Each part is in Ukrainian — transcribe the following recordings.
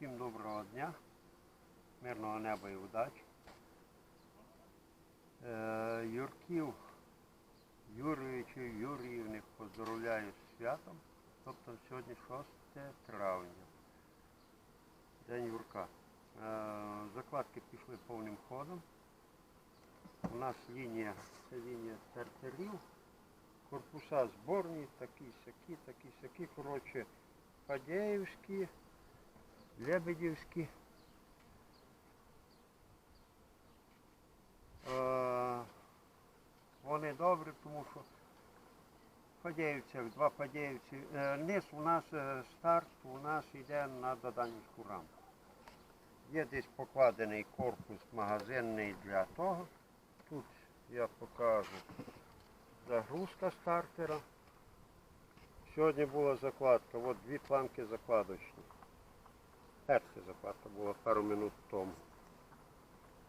Всім доброго дня, мирного неба і удачі. Е, Юрків, Юрійовичів, Юріївних поздоровляю з святом. Тобто сьогодні 6 травня. День Юрка. Е, Закладки пішли повним ходом. У нас лінія, це лінія стартерів. Корпуса зборні, такі сякі, такі сякі. Коротше, Фадєївські, Лебедівські. Е, Вони добрі, тому що в два Фадєївці. Е, Низ у нас е, старт у нас йде на доданівську рамку. Є десь покладений корпус магазинний для того. Тут я покажу загрузка стартера. Сьогодні була закладка, от дві планки закладочні. Перша закладка була пару минут тому.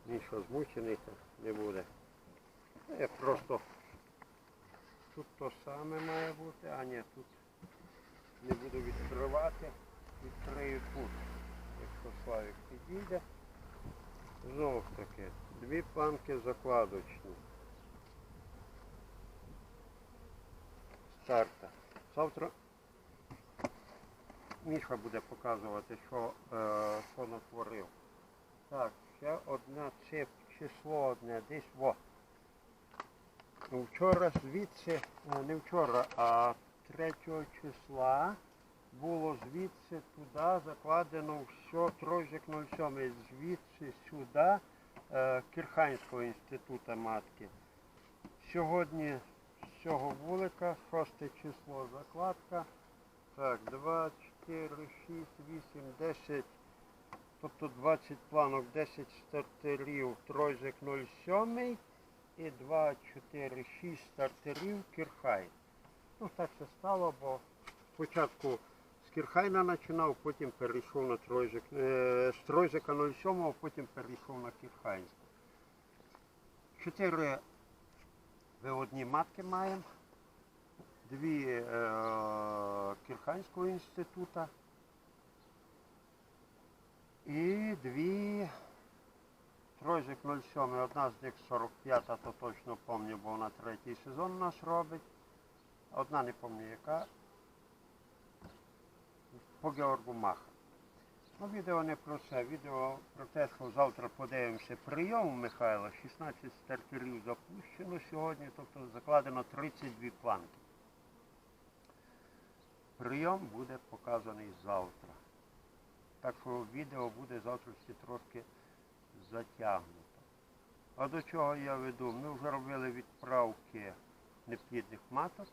Нічого змучений не буде. Я просто тут то саме має бути, а ні, тут не буду відкривати, відкрию тут. Якщо Славік підійде. Знову ж таки, дві планки закладочні. Старта. Завтра Міша буде показувати, що, е, що натворив. Так, ще одне циф, число одне, десь во. Ну, Вчора звідси, е, не вчора, а 3 числа було звідси туди закладено все, трojик 07, звідси сюди е, Кірханського інституту матки. Сьогодні з цього вулика, 6 число закладка. Так, 2, 4, 6, 8, 10, тобто 20 планок, 10 стартерів, тройзик 07 і 2, 4, 6 стартерів Кірхай. Ну так це стало, бо спочатку з Кірхайна починав, потім перейшов на тройзик, е, з тройзика 07, потім перейшов на Кірхайнську. Чотири виводні матки маємо дві е, Кірханського інституту і дві Тройзик 07, одна з них 45, то точно пам'ятаю, бо вона третій сезон у нас робить. Одна не пам'ятаю яка. По Георгу Маха. Ну, відео не про це. Відео про те, що завтра подивимося прийом у Михайла. 16 стартерів запущено сьогодні, тобто закладено 32 планки. Прийом буде показаний завтра. Так що відео буде завтра ще трошки затягнуто. А до чого я веду? Ми вже робили відправки неплідних маток.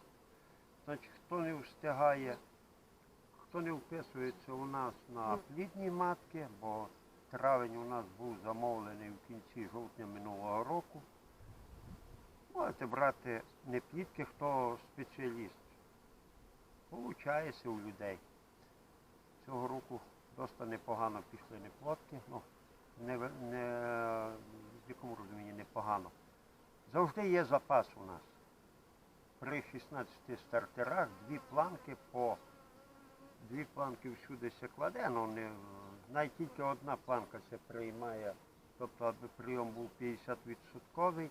Значить, хто не встигає, хто не вписується у нас на плідні матки, бо травень у нас був замовлений в кінці жовтня минулого року. Можете брати не плідки, хто спеціаліст. Получається у людей. Цього року досить непогано пішли неплодки. Ну, не, не, в якому розумінні непогано. Завжди є запас у нас. При 16 стартерах дві планки по дві планки всюди се кладе, ну не, навіть тільки одна планка се приймає, тобто аби прийом був 50%,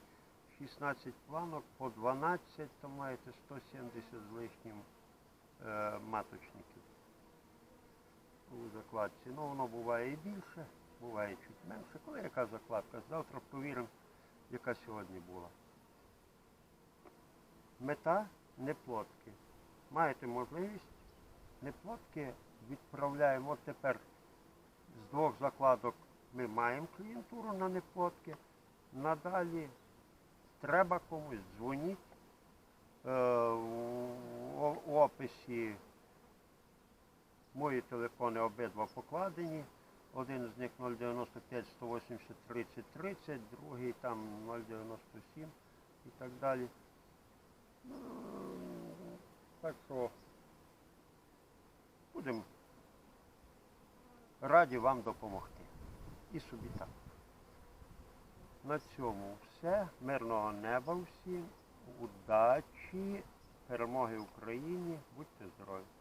16 планок по 12, то маєте 170 з лишнім маточників у закладці. Ну воно буває і більше, буває чуть менше. Коли яка закладка? Завтра провіримо, яка сьогодні була. Мета неплодки. Маєте можливість, неплодки відправляємо. От тепер з двох закладок ми маємо клієнтуру на неплодки. Надалі треба комусь дзвоніть. У описі Мої телефони обидва покладені. Один з них 095 180 30 30, другий там 097 і так далі. Так що будемо раді вам допомогти. І собі так. На цьому все. Мирного неба всім, удачі, перемоги Україні, будьте здорові.